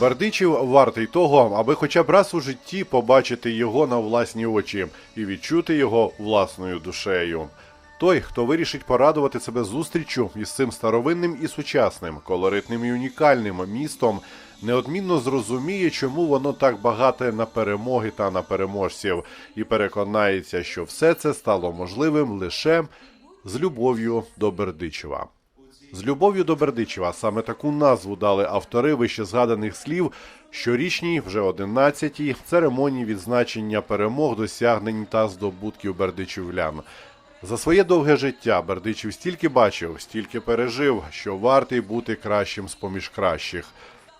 Бердичів вартий того, аби хоча б раз у житті побачити його на власні очі і відчути його власною душею. Той, хто вирішить порадувати себе зустріччю із цим старовинним і сучасним, колоритним і унікальним містом, неодмінно зрозуміє, чому воно так багате на перемоги та на переможців, і переконається, що все це стало можливим лише з любов'ю до Бердичева. З любов'ю до Бердичева саме таку назву дали автори вище згаданих слів щорічній, вже 11-й церемонії відзначення перемог, досягнень та здобутків бердичівлян. За своє довге життя Бердичів стільки бачив, стільки пережив, що вартий бути кращим з поміж кращих.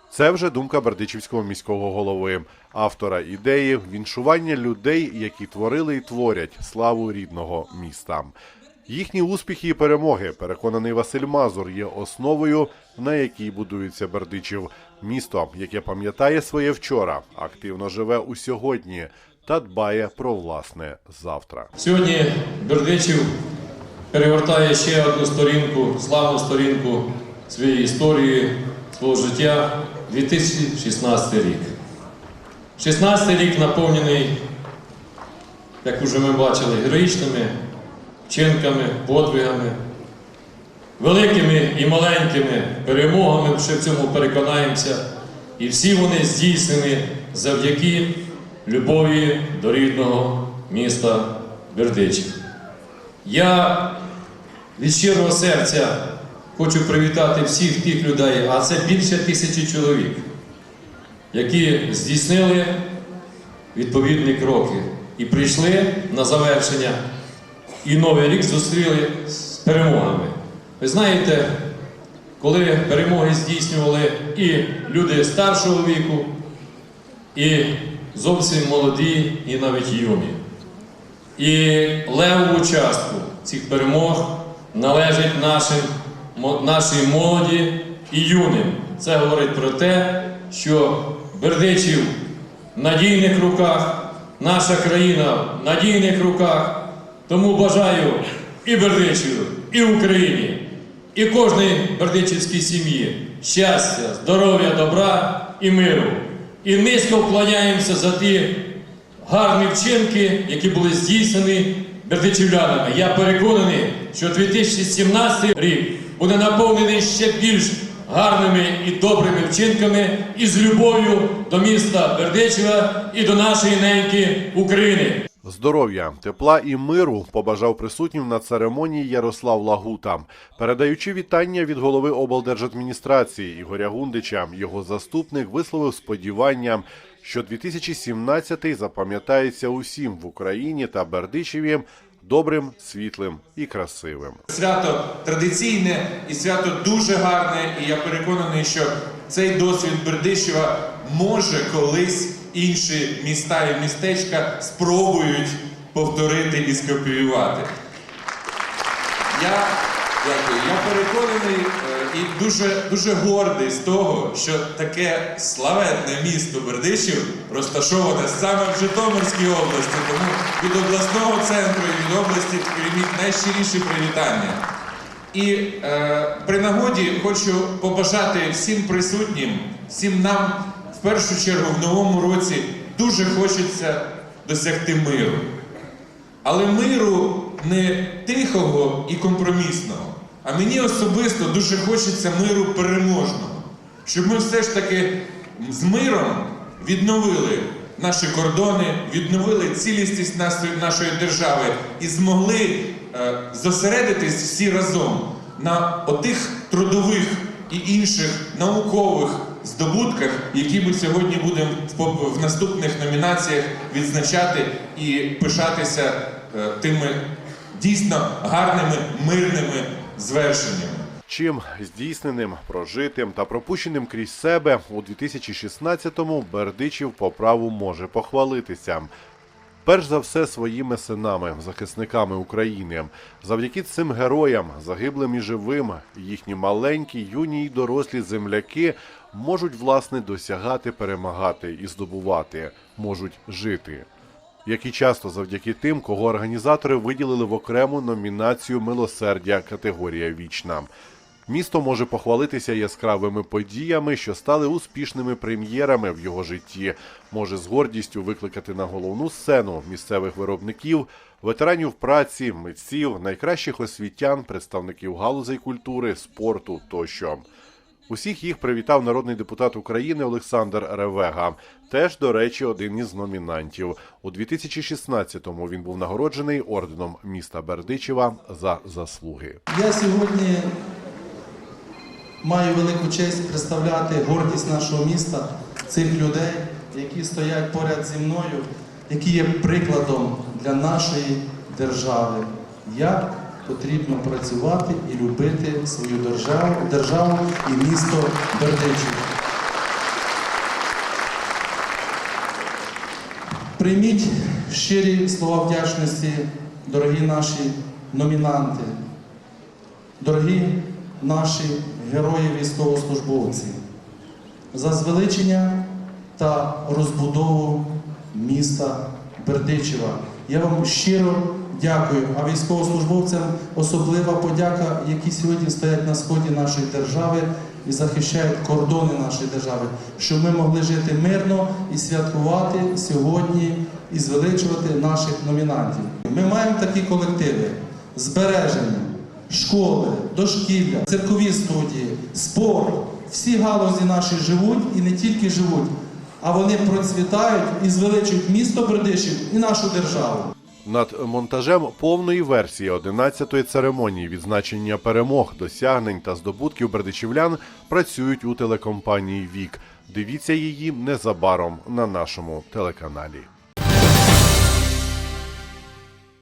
Це вже думка Бердичівського міського голови, автора ідеї віншування людей, які творили і творять славу рідного міста. Їхні успіхи і перемоги, переконаний Василь Мазур, є основою, на якій будується Бердичів. Місто, яке пам'ятає своє вчора, активно живе у сьогодні та дбає про власне завтра. Сьогодні Бердичів перевертає ще одну сторінку, славну сторінку своєї історії, свого життя 2016 рік. 16 рік наповнений, як вже ми бачили, героїчними вчинками, подвигами, великими і маленькими перемогами, ми в цьому переконаємося. І всі вони здійснені завдяки любові до рідного міста Бердичів. Я від щирого серця хочу привітати всіх тих людей, а це більше тисячі чоловік, які здійснили відповідні кроки і прийшли на завершення, і новий рік зустріли з перемогами. Ви знаєте, коли перемоги здійснювали і люди старшого віку, і зовсім молоді, і навіть юні. І левову частку цих перемог належить нашим, нашій молоді і юним. Це говорить про те, що Бердичів в надійних руках, наша країна в надійних руках. Тому бажаю і Бердичеву, і Україні, і кожній бердичівській сім'ї щастя, здоров'я, добра і миру. І низько вклоняємося за ті гарні вчинки, які були здійснені бердичівлянами. Я переконаний, що 2017 рік буде наповнений ще більш гарними і добрими вчинками і з любов'ю до міста Бердичева і до нашої неньки України. Здоров'я, тепла і миру побажав присутнім на церемонії Ярослав Лагута, передаючи вітання від голови облдержадміністрації Ігоря Гундича. Його заступник висловив сподівання, що 2017 запам'ятається усім в Україні та Бердичеві добрим, світлим і красивим. Свято традиційне і свято дуже гарне, і я переконаний, що цей досвід Бердичева може колись інші міста і містечка спробують повторити і скопіювати. Я дякую. Я переконаний е, і дуже, дуже гордий з того, що таке славетне місто Бердичів розташоване саме в Житомирській області. Тому від обласного центру і від області прийміть найщиріші привітання. І е, при нагоді хочу побажати всім присутнім, всім нам в першу чергу в новому році дуже хочеться досягти миру. Але миру не тихого і компромісного. А мені особисто дуже хочеться миру переможного. Щоб ми все ж таки з миром відновили наші кордони, відновили цілісність нашої, держави і змогли е, зосередитись всі разом на отих трудових і інших наукових здобутках, які ми сьогодні будемо в- наступних номінаціях відзначати і пишатися е, тими дійсно гарними мирними звершеннями. Чим здійсненим, прожитим та пропущеним крізь себе у 2016-му Бердичів по праву може похвалитися. Перш за все своїми синами, захисниками України. Завдяки цим героям, загиблим і живим, їхні маленькі, юні й дорослі земляки можуть власне досягати, перемагати і здобувати, можуть жити. Як і часто завдяки тим, кого організатори виділили в окрему номінацію милосердя категорія вічна. Місто може похвалитися яскравими подіями, що стали успішними прем'єрами в його житті. Може з гордістю викликати на головну сцену місцевих виробників, ветеранів праці, митців, найкращих освітян, представників галузей культури, спорту тощо. Усіх їх привітав народний депутат України Олександр Ревега. Теж, до речі, один із номінантів. У 2016-му він був нагороджений орденом міста Бердичева за заслуги. Я сьогодні маю велику честь представляти гордість нашого міста, цих людей, які стоять поряд зі мною, які є прикладом для нашої держави, як потрібно працювати і любити свою державу, державу і місто Бердичів. Прийміть щирі слова вдячності, дорогі наші номінанти, дорогі наші герої військовослужбовці, за звеличення та розбудову міста Бердичева. Я вам щиро дякую, а військовослужбовцям особлива подяка, які сьогодні стоять на сході нашої держави і захищають кордони нашої держави, щоб ми могли жити мирно і святкувати сьогодні і звеличувати наших номінантів. Ми маємо такі колективи збереження, школи, дошкілля, циркові студії, спорт. Всі галузі наші живуть і не тільки живуть, а вони процвітають і звеличують місто Бердичів і нашу державу. Над монтажем повної версії 11-ї церемонії відзначення перемог, досягнень та здобутків бердичівлян працюють у телекомпанії Вік. Дивіться її незабаром на нашому телеканалі.